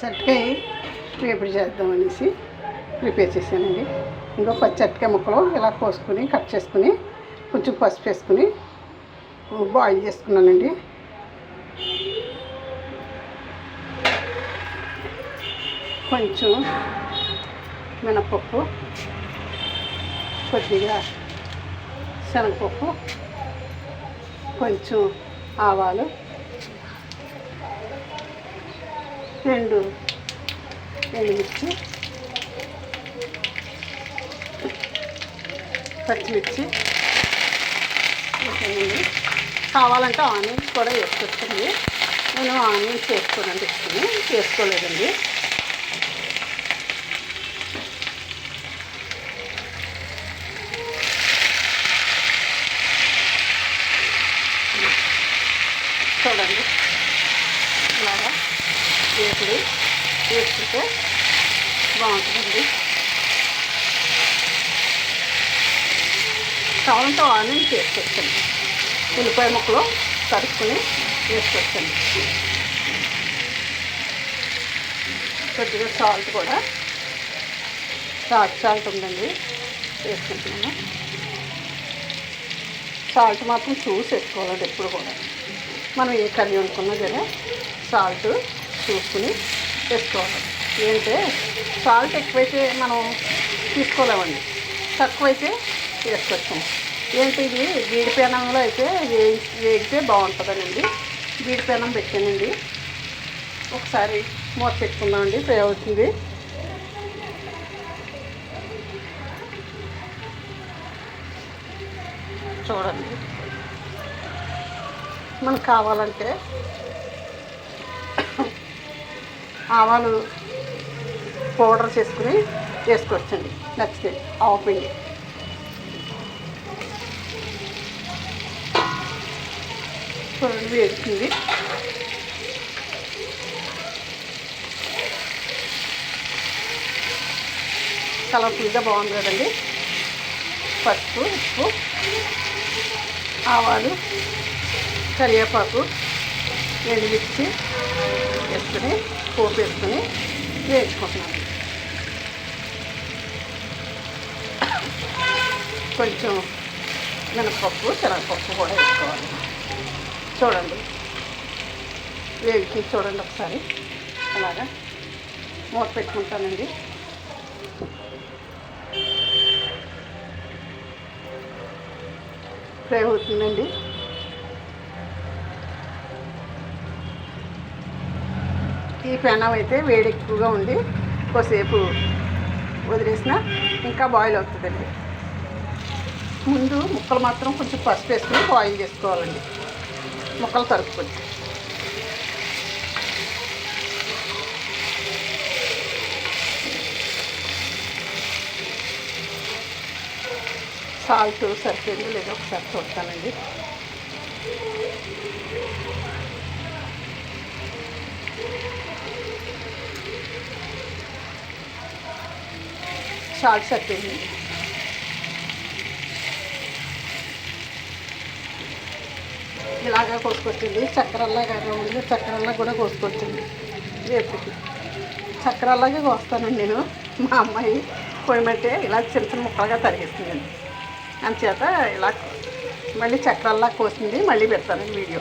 చట్కాయ వేపుడు చేద్దాం అనేసి ప్రిపేర్ చేశానండి. ఇంకో పచ్చి చట్కాయ ముక్కలు ఇలా కోసుకుని కట్ చేసుకుని కొంచెం పసుపు వేసుకుని బాయిల్ చేసుకున్నానండి. కొంచెం మినపప్పు కొద్దిగా శనగపప్పు కొంచెం ఆవాలు రెండు. ఎండుమిర్చి పచ్చిమిర్చి. కావాలంటే ఆనియన్స్ కూడా వేసుకొచ్చండి నేను ఆనియన్స్ వేసుకోవడానికి ఇష్టం వేసుకోలేదండి చూడండి ఇలాగా ఇప్పుడు వేసుకుంటే బాగుంటుందండి. కావాలంటే ఆనియన్ వేసుకొచ్చండి ఉల్లిపాయ ముక్కలు తరుక్కుని వేసుకొచ్చండి కొద్దిగా సాల్ట్ కూడా రాక్ సాల్ట్ ఉందండి. వేసుకుంటున్నాను. సాల్ట్ మాత్రం చూసి వేసుకోవాలండి ఎప్పుడు కూడా. మనం ఏ కర్రీ వండుకున్నా సరే సాల్ట్ చూసుకుని వేసుకోవాలి ఏంటంటే సాల్ట్ ఎక్కువైతే మనం తీసుకోలేమండి. తక్కువైతే వేసుకొచ్చాం ఏంటి ఇది? బీడి పెనంలో అయితే వే వేగితే బాగుంటుందనండి. జీడి పెనం పెట్టానండి. ఒకసారి మూత పెట్టుకుందామండి ఫ్రై అవుతుంది చూడండి. మనకు కావాలంటే ఆవాలు పౌడర్ చేసుకుని వేసుకోవచ్చండి. నచ్చితే ఆవు పిండి. చూడండి వేడుతుంది కలర్ఫుల్గా బాగుంది కదండి. పసుపు ఉప్పు ఆవాలు కరివేపాకు ఎండుమిర్చి వేసుకుని పోపు వేసుకుని వేయించుకుంటున్నాను. కొంచెం మినపప్పు శనగపప్పు కూడా వేసుకోవాలి. చూడండి. వేడికి చూడండి ఒకసారి. అలాగా. మూత పెట్టుకుంటానండి. ఫ్రై అవుతుందండి. ఈ పెనం అయితే వేడి ఎక్కువగా ఉండి కొద్దిసేపు వదిలేసిన ఇంకా బాయిల్ అవుతుందండి. ముందు ముక్కలు మాత్రం కొంచెం పసుపు వేసుకుని బాయిల్ చేసుకోవాలండి. ముక్కలు తరుపుకొని సాల్ట్ సరిపోయింది లేదో ఒకసారి చూస్తానండి. సాల్ట్ సరిపోయింది ఇలాగా కోసుకొచ్చింది. చక్కెరలాగా రౌండ్గా చక్కెరల్లా కూడా కోసుకొచ్చింది. రేపుకి. చక్రాల్లాగే కోస్తానండి నేను. మా అమ్మాయి పొయ్యమంటే ఇలా చిన్న చిన్న ముక్కలుగా తరిగిస్తుందండి అంచేత ఇలా మళ్ళీ చక్రాల్లా కోసింది. మళ్ళీ పెడతాను వీడియో.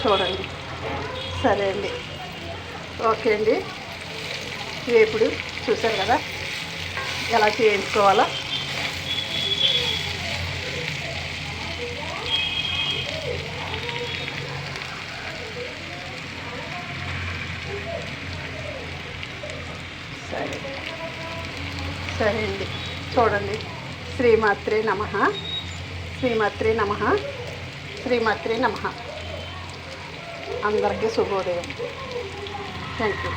చూడండి. సరే అండి. ఓకే అండి. వేపుడు చూశారు కదా ఎలా చేయించుకోవాలో. సరే. సరే అండి చూడండి. శ్రీమాత్రే నమ. శ్రీమాత్రే నమ. శ్రీమాత్రే నమ. అందరికీ శుభోదయం. Thank you